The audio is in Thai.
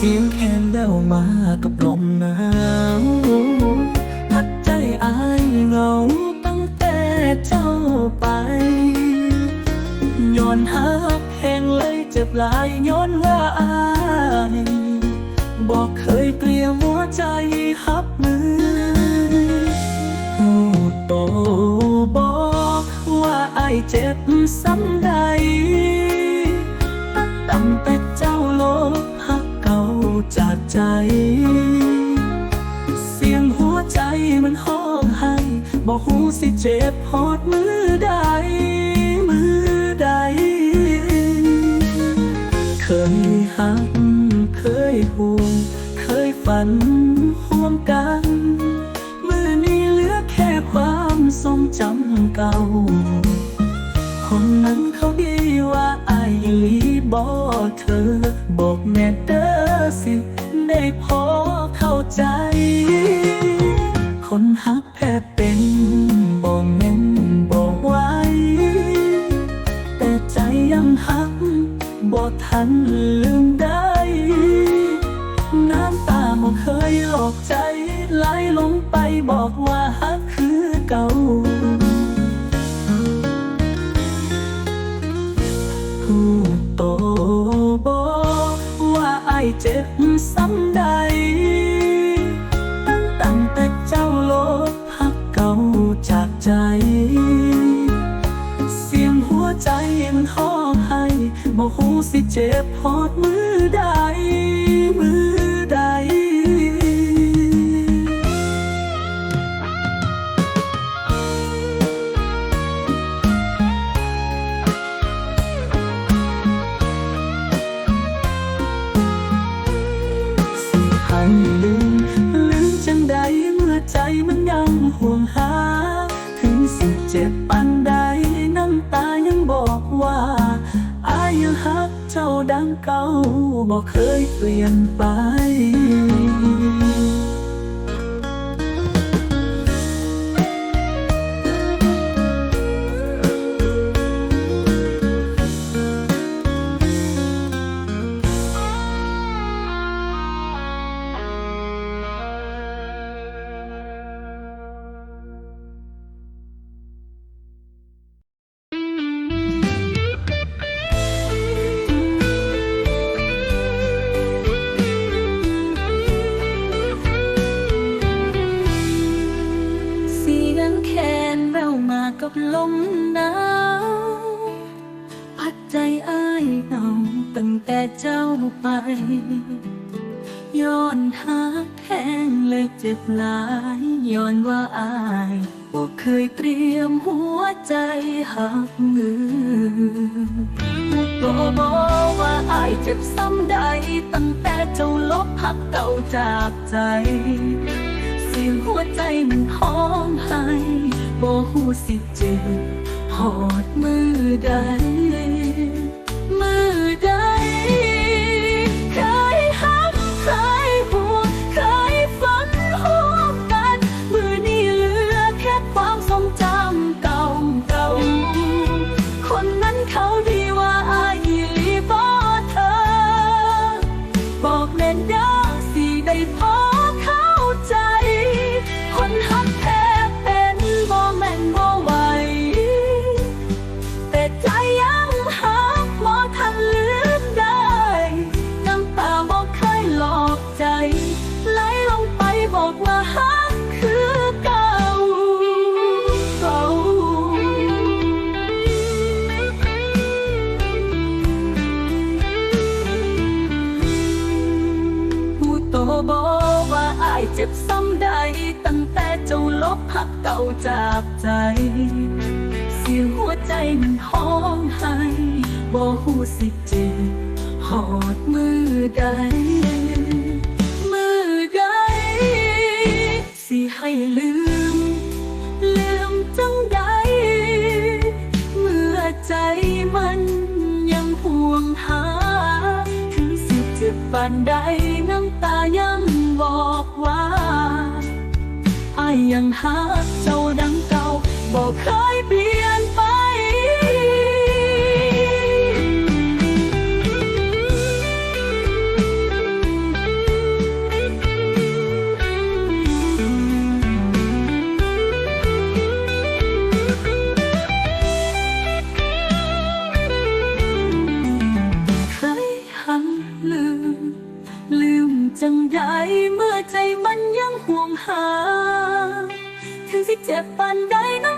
เสียงแคนเดลมากับลมหนาวหัดใจอายเราตั้งแต่เจ้าไป ย้อนหักแห่งเลยเจ็บลายย้อนว่าอายบอกเคยเปลี่ยนหัวใจฮับมือโตบอกว่าไอเจ็บซ้ำ ใจมันห้องให้บอกหูสิเจ็บหอดมือใด มือใด เคยหัก เคยห่วง เคยฝันห่วมกัน มือนี้เหลือแค่ความทรงจำเก่า คนนั้นเขาดีว่าอายอีหลีบอกเธอ บอกแม่เด้อสิ ได้พอเข้าใจ หันลืมได้ น้ำตาบ่เคยหลอกใจ ไหลลงไปบอกว่าฮักคือเก่าผู้โตบอกว่าไอเจ็บซ้ำได สิเจ็บพอดมือใดมือใด สิให้ลืมลืมจังใดเมื่อใจมันยังห่วงหา ถึงสิเจ็บปาน เก่าบอกเคยเปลี่ยนไป ตั้งแต่เจ้าไป ย้อนหักแทงเลยเจ็บหลายย้อนว่าอายบ่เคยเตรียมหัวใจหักมือบ่บอกว่าอายเจ็บซ้ำใด ตั้งแต่เจ้าลบหักเก่าจากใจ เสียงหัวใจมันห้องให้บ่หูสิเจ็บหอดมือใด มือใดเคยหักเคยห่วงเคยฝันห่วงกัน มือนี้เหลือแค่ความทรงจำเก่าเก่าๆคนนั้นเขาดี บอกว่าอายเจ็บซ้ำใด ตั้งแต่เจ้าลบหักเก่าจากใจ เสียงหัวใจมันห้องให้บ่หูสิเจ็บหอดมือใด มือใด สิให้ลืม ลืมจังใด เมื่อใจมันยังห่วงหา ถึงสิเจ็บปานใด ยังหาเจ้าดังเก่าบอกเคยเปลี่ยนไป เคหันลืม ลืมจังใหญ่เมื่อใจมันยังห่วงหา งสิเจ็บปานใดนั้น